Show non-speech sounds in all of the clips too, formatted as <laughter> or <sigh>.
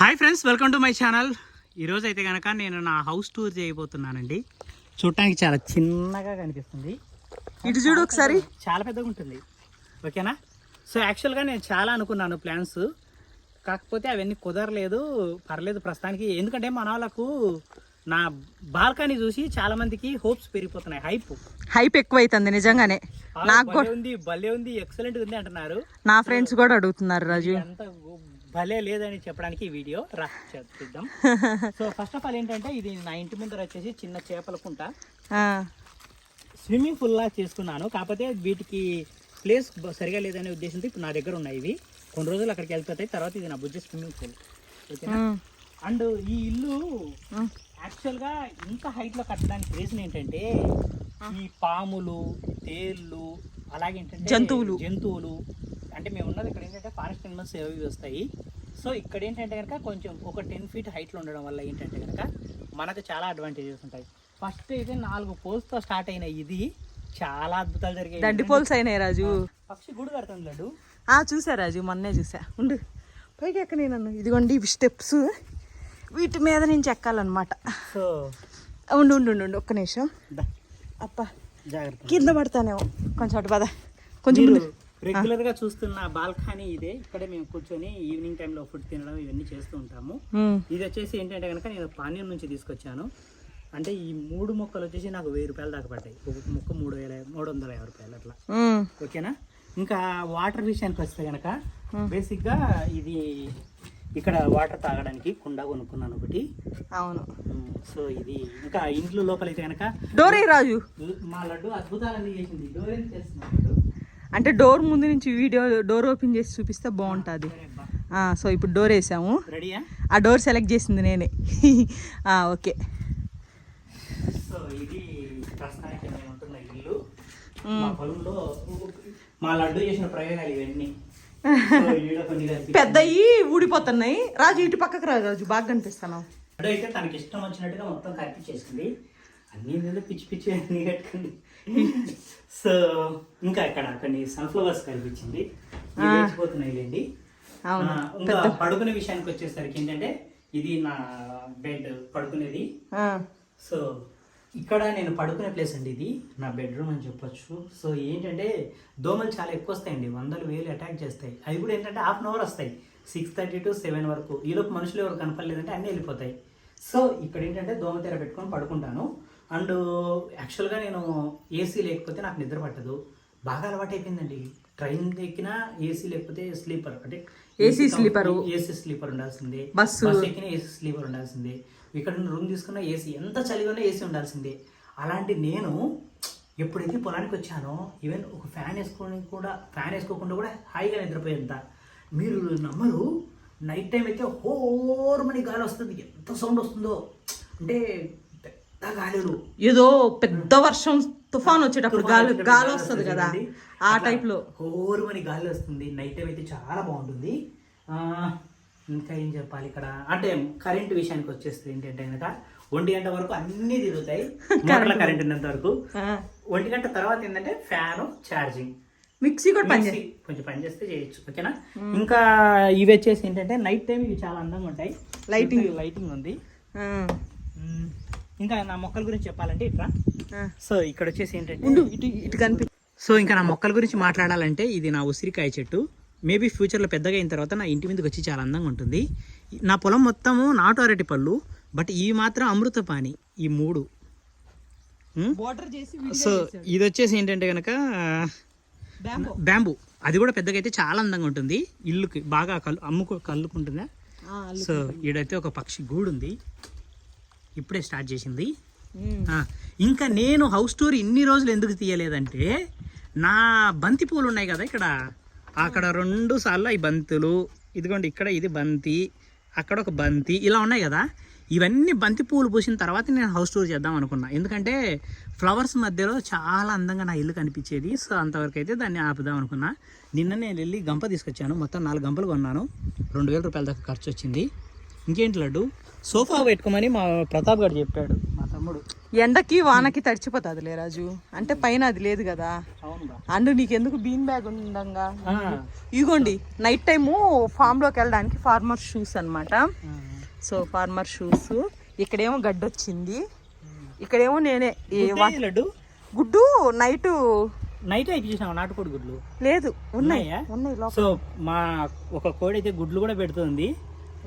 Hi friends welcome to my channel ఈరోజు అయితే కనుక నేను నా హౌస్ టూర్ చేయబోతున్నానండి. చూడటానికి చాలా చిన్నగా కనిపిస్తుంది. ఇటు చూడు ఒకసారి. చాలా పెద్దగా ఉంటుంది. ఓకేనా? సో యాక్చువల్గా నేను చాలా అనుకున్నాను ప్లాన్స్ కాకపోతే అవన్నీ కుదరలేదు పర్లేదు ప్రస్తుతానికి. ఎందుకంటే మన వాళ్ళకు నా బాల్కనీ చూసి చాలా మందికి హోప్స్ పెరిగిపోతున్నాయి హైప్ హైప్ ఎక్కువ అవుతుంది నిజంగానే నాకు కూడా ఉంది భలే ఉంది ఎక్సలెంట్ ఉంది అంటున్నారు. నా ఫ్రెండ్స్ కూడా అడుగుతున్నారు రాజు. అంత భలే లేదని చెప్పడానికి ఈ వీడియో రా చూద్దాం. సో ఫస్ట్ ఆఫ్ ఆల్ ఏంటంటే ఇది నా ఇంటి ముందర వచ్చేసి చిన్న చేపల కుంట. స్విమ్మింగ్ పూల్ లా చేసుకున్నాను. కాకపోతే వీటికి ప్లేస్ సరిగా లేదనే ఉద్దేశంతో ఇప్పుడు నా దగ్గర ఉన్నాయి ఇవి. కొన్ని రోజులు అక్కడికి వెళ్ళిపోతాయి. తర్వాత ఇది నా బుజ్జ స్విమ్మింగ్ పూల్ ఓకేనా? అండ్ ఈ ఇల్లు యాక్చువల్గా ఇంత హైట్లో కట్టడానికి రీజన్ ఏంటంటే ఈ పాములు తేళ్ళు అలాగే ఏంటంటే జంతువులు. జంతువులు. అంటే మేము ఉన్నది ఇక్కడ ఏంటంటే ఫారెస్ట్ అనిమల్స్ అవి వస్తాయి. సో ఇక్కడ ఏంటంటే కనుక కొంచెం ఒక టెన్ ఫీట్ హైట్లో ఉండడం వల్ల ఏంటంటే కనుక మనకు చాలా అడ్వాంటేజెస్ ఉంటాయి. ఫస్ట్ అయితే నాలుగు పోల్స్తో స్టార్ట్ అయిన ఇది చాలా అద్భుతాలు జరిగాయి. దండి పోల్స్ అయినాయి రాజు. పక్షి గూడు కడుతుంది లడ్డు. ఆ చూసా రాజు మొన్నే చూసా ఉండు. పైకి ఎక్కనే నన్ను. ఇదిగోండి ఇవి స్టెప్స్ వీటి మీద నుంచి ఎక్కాలన్నమాట. సో ఉండు ఉండు ఉండు, ఒక్క నిమిషం. అప్ప. జాగ్రత్త. కింద పడతానేమో. కొంచెం అటు పద. కొంచెం రెగ్యులర్గా చూస్తున్న బాల్కనీ ఇదే. ఇక్కడే మేము కూర్చొని ఈవినింగ్ టైంలో ఫుడ్ తినడం ఇవన్నీ చేస్తూ ఉంటాము. ఇది వచ్చేసి ఏంటంటే కనుక నేను పానీయం నుంచి తీసుకొచ్చాను. అంటే ఈ మూడు మొక్కలు వచ్చేసి నాకు వెయ్యి రూపాయలు దాకా పడ్డాయి. ఒక్కొక్క మొక్క మూడు వేల మూడు వందల యాభై రూపాయలు అట్లా. ఓకేనా? ఇంకా వాటర్ విషయానికి వస్తే కనుక బేసిక్గా ఇది ఇక్కడ వాటర్ తాగడానికి కుండ కొనుక్కున్నాను ఒకటి. అవును. సో ఇది ఇంకా ఇంట్లో లోపలైతే కనుక డోర్ రాజు. మా లడ్డు అద్భుతాలన్నీ చేసింది. డోర్ చేస్తున్నాడు అంటే డోర్ ముందు నుంచి వీడియో డోర్ ఓపెన్ చేసి చూపిస్తే బాగుంటుంది. సో ఇప్పుడు డోర్ వేసాము. ఆ డోర్ సెలెక్ట్ చేసింది నేనే. <laughs> ఓకే. మా లడ్డు చేసిన ప్రయోగాలు ఇవన్నీ. <laughs> పెద్దయి ఊడిపోతున్నాయి. రాజు ఇటు పక్కకు రాజు. బాగా కనిపిస్తాను అయితే తనకి ఇష్టం వచ్చినట్టుగా మొత్తం అన్ని ఇందులో పిచ్చి పిచ్చి అన్ని కట్టుకుంది సో ఇంకా ఇక్కడ కొన్ని సన్ఫ్లవర్స్ కనిపించింది. లేండి. ఇంకా పడుకునే విషయానికి వచ్చేసరికి ఏంటంటే ఇది నా బెడ్ పడుకునేది. సో ఇక్కడ నేను పడుకునే ప్లేస్ అండి ఇది. నా బెడ్రూమ్ అని చెప్పొచ్చు. సో ఏంటంటే దోమలు చాలా ఎక్కువ వస్తాయండి. వందలు వేలు అటాక్ చేస్తాయి. అవి కూడా ఏంటంటే హాఫ్ అన్ అవర్ వస్తాయి. సిక్స్ థర్టీ టు సెవెన్ వరకు. ఈలోపు మనుషులు ఎవరు కనపడలేదంటే అన్నీ వెళ్ళిపోతాయి. సో ఇక్కడ ఏంటంటే దోమ తెర పెట్టుకొని పడుకుంటాను. అండ్ యాక్చువల్గా నేను ఏసీ లేకపోతే నాకు నిద్ర పట్టదు. బాగా అలవాటు అయిపోయిందండి. ట్రైన్ ఎక్కినా ఏసీ లేకపోతే స్లీపర్. అంటే AC sleeper. AC sleeper. ఉండాల్సిందే. బస్సు. ఎక్కిన ఏసీ స్లీపర్ ఉండాల్సిందే. ఇక్కడ రూమ్ తీసుకున్న ఏసీ ఎంత చలిగానే ఏసీ ఉండాల్సిందే. అలాంటి నేను ఎప్పుడైతే పొలానికి వచ్చానో ఈవెన్ ఒక ఫ్యాన్ వేసుకొని కూడా ఫ్యాన్ వేసుకోకుండా కూడా హాయిగా నిద్రపోయేంత. మీరు నమ్మరు నైట్ టైం అయితే హోర్మని గాలి వస్తుంది. ఎంత సౌండ్ వస్తుందో. అంటే ఏదో పెద్ద వర్షం తుఫాన్ వచ్చేటప్పుడు గాలి గాలి వస్తుంది కదా. ఆ టైప్లో హోరుమని గాలి వస్తుంది. నైట్ టైం అయితే చాలా బాగుంటుంది. ఇంకా ఏం చెప్పాలి ఇక్కడ? అంటే కరెంట్ విషయానికి వచ్చేస్తే ఏంటంటే కనుక ఒంటి గంట వరకు అన్ని తిరుగుతాయి. <laughs> మోటార్ల కరెంట్ ఉన్నంత వరకు. ఒంటి గంట తర్వాత ఏంటంటే ఫ్యాన్ ఛార్జింగ్. మిక్సీ కూడా పని కొంచెం పని చేస్తే చేయొచ్చు. ఓకేనా? ఇంకా ఇవి వచ్చేసి ఏంటంటే నైట్ టైం ఇవి చాలా అందంగా ఉంటాయి. Lighting. లైటింగ్ ఉంది. ఇంకా నా మొక్కల గురించి చెప్పాలంటే ఇట్లా. సో ఇక్కడ వచ్చేసి ఏంటంటే ఇటు ఇటు కనిపి సో ఇంకా నా మొక్కల గురించి మాట్లాడాలంటే ఇది నా ఉసిరికాయ చెట్టు. మేబీ ఫ్యూచర్లో పెద్దగా అయిన తర్వాత నా ఇంటి మీదకి వచ్చి చాలా అందంగా ఉంటుంది. నా పొలం మొత్తము నాటు అరటి పళ్ళు బట్ ఇవి మాత్రం అమృతపాణి ఈ మూడు. చేసి సో ఇది వచ్చేసి ఏంటంటే కనుక బ్యాంబో బ్యాంబూ అది కూడా పెద్దగా అయితే చాలా అందంగా ఉంటుంది. ఇల్లుకి బాగా కళ్ళు అమ్ముకు కల్లుకుంటుందా? సో ఈడైతే ఒక పక్షి గూడు ఉంది ఇప్పుడే స్టార్ట్ చేసింది. ఇంకా నేను హౌస్ టూర్ ఇన్ని రోజులు ఎందుకు తీయలేదంటే నా బంతి పూలు ఉన్నాయి కదా ఇక్కడ. అక్కడ రెండు సార్లు ఈ బంతులు ఇదిగోండి ఇక్కడ ఇది బంతి అక్కడ ఒక బంతి ఇలా ఉన్నాయి కదా. ఇవన్నీ బంతి పూలు పూసిన తర్వాత నేను హౌస్ టూర్ చేద్దాం అనుకున్నా. ఎందుకంటే ఫ్లవర్స్ మధ్యలో చాలా అందంగా నా ఇల్లు కనిపించేది సో అంతవరకు అయితే దాన్ని ఆపుదాం అనుకున్నా. నిన్న నేను వెళ్ళి గంప తీసుకొచ్చాను. మొత్తం నాలుగు గంపలు కొన్నాను. రెండు వేల రూపాయల దాకా ఖర్చు వచ్చింది. ఇంకేంటి లడ్డు? సోఫా పెట్టుకోమని మా ప్రతాప్ గారు చెప్పాడు. మా తమ్ముడు. ఎండకి వానకి తడిచిపోతుంది రాజు. అంటే పైన అది లేదు కదా. అండ్ నీకెందుకు బీన్ బ్యాగ్ ఉండంగా? ఇగోండి నైట్ టైము ఫామ్లోకి వెళ్ళడానికి ఫార్మర్ షూస్ అన్నమాట. ఆ. So farmer shoes. ఇక్కడేమో గడ్డి వచ్చింది ఇక్కడేమో నేనే లడ్డు? గుడ్డు నైట్ నైట్ అయిపోయి చూసినావు? నాటుకోడి గుడ్లు? లేదు ఉన్నాయి. ఉన్నాయా? సో మా ఒక కోడి అయితే గుడ్లు కూడా పెడుతుంది.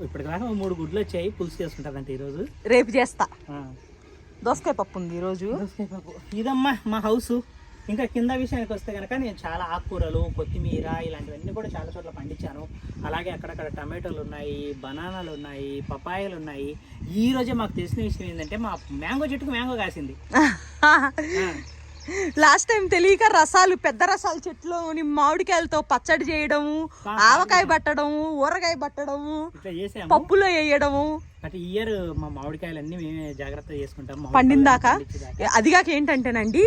ఇప్పటిదాకా మూడు గుడ్లు వచ్చాయి. పులుసు చేసుకుంటారంట ఈరోజు. రేపు చేస్తా. దోసకాయ పప్పు ఉంది ఈరోజు. ఇదమ్మా మా హౌస్ ఇంకా కింద విషయానికి వస్తే కనుక నేను చాలా ఆకుకూరలు కొత్తిమీర ఇలాంటివన్నీ కూడా చాలా చోట్ల పండించాను. అలాగే అక్కడక్కడ టమాటోలు ఉన్నాయి బనానాలు ఉన్నాయి పపాయలు ఉన్నాయి. ఈ రోజే మాకు తెలిసిన విషయం ఏంటంటే మా మ్యాంగో చెట్టుకు మ్యాంగో కాసింది. <laughs> లాస్ట్ టైం తెలియక రసాలు పెద్ద రసాల చెట్లు మామిడికాయలతో పచ్చడి చేయడము ఆవకాయ పట్టడము ఊరగాయ పట్టడము పప్పులో వేయడము. ఈ ఇయర్ మా మామిడికాయలన్నీ మేమే జాగ్రత్త చేసుకుంటాం. పండిందాక? పండించేదాకా. అదిగాక ఏంటంటేనండి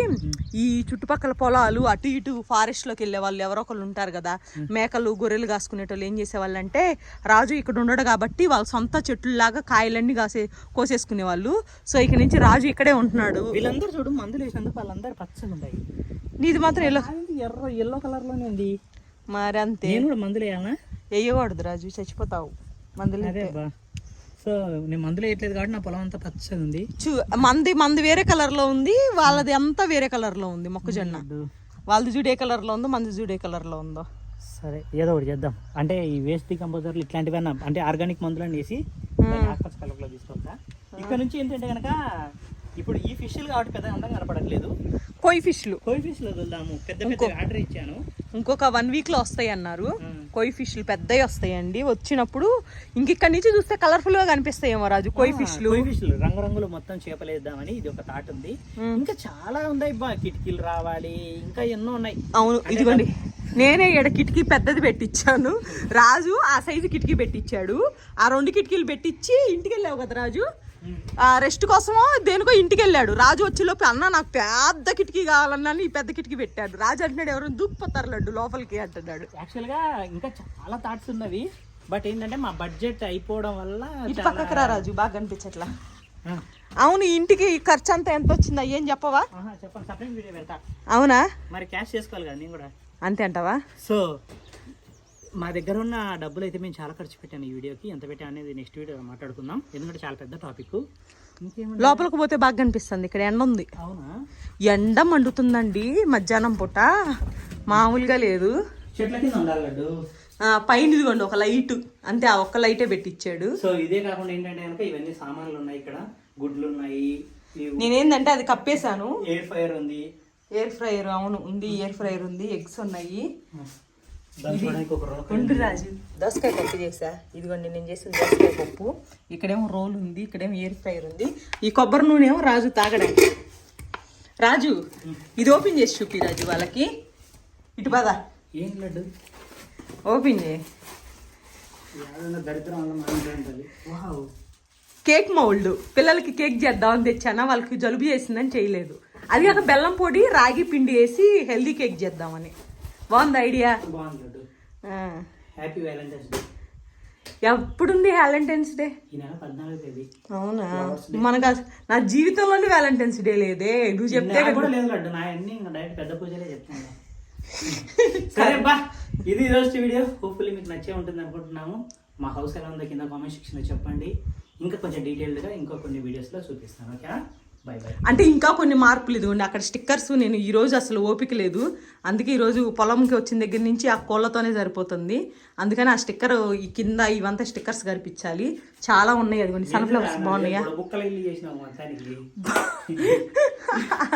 ఈ చుట్టుపక్కల పొలాలు అటు ఇటు ఫారెస్ట్లోకి వెళ్ళే వాళ్ళు ఎవరో ఒకళ్ళు ఉంటారు కదా. మేకలు గొర్రెలు కాసుకునేటోళ్ళు ఏం చేసేవాళ్ళు అంటే రాజు ఇక్కడ ఉండడు కాబట్టి వాళ్ళ సొంత చెట్లులాగా కాయలన్నీ కాసే కోసేసుకునే వాళ్ళు. సో ఇక నుంచి రాజు ఇక్కడే ఉంటున్నాడు. వీళ్ళందరూ చూడు మందులు వేసినందుకు వాళ్ళందరూ పచ్చగా ఉంటాయి నీది మాత్రం ఎల్లో ఎర్ర ఎల్లో కలర్లోనే ఉంది. మరి అంతే. నేను కూడా మందులు వేయాలనా వేయకూడదు రాజు చచ్చిపోతావు. మందులు అదే సో నేను మందులు వేయట్లేదు కాబట్టి నా పొలం అంతా పచ్చగా ఉంది. చూ మంది మంది వేరే కలర్లో ఉంది వాళ్ళది అంతా వేరే కలర్లో ఉంది మొక్కజొన్న. వాళ్ళది చూడు ఏ కలర్లో ఉందో మంది చూడు ఏ కలర్లో ఉందో. సరే ఏదో ఒకటి చేద్దాం. అంటే ఈ వేస్ట్ డికంపోజర్లు ఇట్లాంటివన్నా అంటే ఆర్గానిక్ మందులను వేసి ఆకుపచ్చ కలర్లో తీసుకొస్తా. ఇక్కడ నుంచి ఏంటంటే కనుక ఇప్పుడు ఈ ఫిష్లు కాబట్టి పెద్ద అందంగా కనపడట్లేదు. కొయ్యి ఫిష్లు కోయి ఫిష్లు వదులుదాము. పెద్ద పెద్ద ఆర్డర్ ఇచ్చాను. ఇంకొక వన్ వీక్లో వస్తాయి అన్నారు. కొయ్యి ఫిష్లు పెద్దవి వస్తాయండి. వచ్చినప్పుడు ఇంక ఇక్కడ నుంచి చూస్తే కలర్ఫుల్గా కనిపిస్తాయేమో రాజు. కొయ్యి ఫిష్లు ఫిష్లు రంగురంగులు మొత్తం చేపలేద్దామని ఇది ఒక థాట్ ఉంది. ఇంకా చాలా ఉన్నాయి బా. కిటికీలు రావాలి. ఇంకా ఎన్నో ఉన్నాయి. అవును ఇదిగోండి. నేనే ఈడ కిటికీ పెద్దది పెట్టించాను రాజు ఆ సైజు కిటికీ పెట్టించాడు ఆ రెండు కిటికీలు పెట్టించి ఇంటికి వెళ్ళావు కదా రాజు? రెస్ట్ కోసమో దేనికో ఇంటికి వెళ్ళాడు. రాజు వచ్చేలోపు అన్న నాకు పెద్ద కిటికీ కావాలన్నా ఈ పెద్ద కిటికీ పెట్టాడు. రాజు అంటున్నాడు ఎవరైనా దూక్కుపోతారు లడ్డు లోపలికి? అంటున్నాడు. యాక్చువల్గా ఇంకా చాలా థాట్స్ ఉన్నవి. బట్ ఏంటంటే మా బడ్జెట్ అయిపోవడం వల్ల ఇటు పక్కకు రా రాజు బాగా కనిపించట్లా అవును ఇంటికి ఖర్చు అంతా ఎంత వచ్చిందా? ఏం చెప్పవా? చెప్పండి సపరేట్ వీడియో పెడతా. అవునా? మరి క్యాష్ చేసుకోవాలి కదా నేను కూడా. అంతే అంటావా? సో మా దగ్గర ఉన్న డబ్బులు అయితే మేము చాలా ఖర్చు పెట్టాను ఈ వీడియోకి. ఎంత పెట్టా అనేది నెక్స్ట్ వీడియో మాట్లాడుకుందాం. ఎందుకంటే చాలా పెద్ద టాపిక్ లోపలికి పోతే బాగా కనిపిస్తుంది. ఇక్కడ ఎండ ఉంది. అవునా? ఎండ మండుతుందండి మధ్యాహ్నం పూట. మామూలుగా లేదు. చెట్ల కింద ఉండాలి లడ్డు. ఆ, పైన ఇదిగోండి ఒక లైట్. అంతే ఆ ఒక్క లైటే పెట్టించాడు సో ఇదే కాకుండా ఏంటంటే కనుక ఇవన్నీ సామాన్లు ఉన్నాయి ఇక్కడ. గుడ్లు ఉన్నాయి. నేనేందంటే అది కప్పేశాను. ఎయిర్ ఫైర్ ఉంది. ఎయిర్ ఫ్రైయర్ అవును ఉంది. ఎయిర్ ఫ్రైయర్ ఉంది. ఎగ్స్ ఉన్నాయి. ఉండు రాజు దోసకాయ పప్పు చేసా? ఇదిగోండి నేను చేసిన దోసకాయ పప్పు. ఇక్కడేమో రోల్ ఉంది ఇక్కడేమో ఎయిర్ ఫ్రైయర్ ఉంది. ఈ కొబ్బరి నూనె ఏమో రాజు తాగడానికి. రాజు ఇది ఓపెన్ చేసి చూపి రాజు వాళ్ళకి. ఇటు పద. ఏం లడ్డు? ఓపెన్ చేయి. Cake mould. పిల్లలకి కేక్ చేద్దామని తెచ్చానా? వాళ్ళకి జలుబు చేసిందని చేయలేదు. అది కాక బెల్లం పొడి రాగి పిండి వేసి హెల్దీ కేక్ చేద్దామని. బాగుంది ఐడియా? బాగుంది. హ్యాపీ వ్యాలంటైన్స్ డే ఎప్పుడుంది వ్యాలంటైన్స్ డే అవునా? మనకు నా జీవితంలోనే వ్యాలంటైన్స్ డే లేదే. నువ్వు చెప్తే నాకు కూడా లేదు లడ్డు. నా అన్ని ఇంకా డైరెక్ట్ పెద్ద పూజలే చెప్తాను సరే బా. ఇది ఈరోజు వీడియో. హోప్ఫుల్లీ మీకు నచ్చే ఉంటుంది అనుకుంటున్నాము. మా హౌస్ ఎలా ఉందో కింద కామెంట్ సెక్షన్లో చెప్పండి. ఇంకా కొంచెం డీటెయిల్డ్గా ఇంకో కొన్ని వీడియోస్లో చూపిస్తాను ఓకేనా? అంటే ఇంకా కొన్ని మార్పులు ఇదిగోండి అక్కడ స్టిక్కర్స్ నేను ఈ రోజు అసలు ఓపిక లేదు. అందుకే ఈ రోజు పొలంకి వచ్చిన దగ్గర నుంచి ఆ కోళ్ళతోనే సరిపోతుంది. అందుకని ఆ స్టిక్కర్ ఈ కింద ఇవంతా స్టిక్కర్స్ కనిపించాలి చాలా ఉన్నాయి అదిగోండి సన్ఫ్లవర్స్ బాగున్నాయా?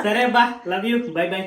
సరే బా లవ్ యూ బై బై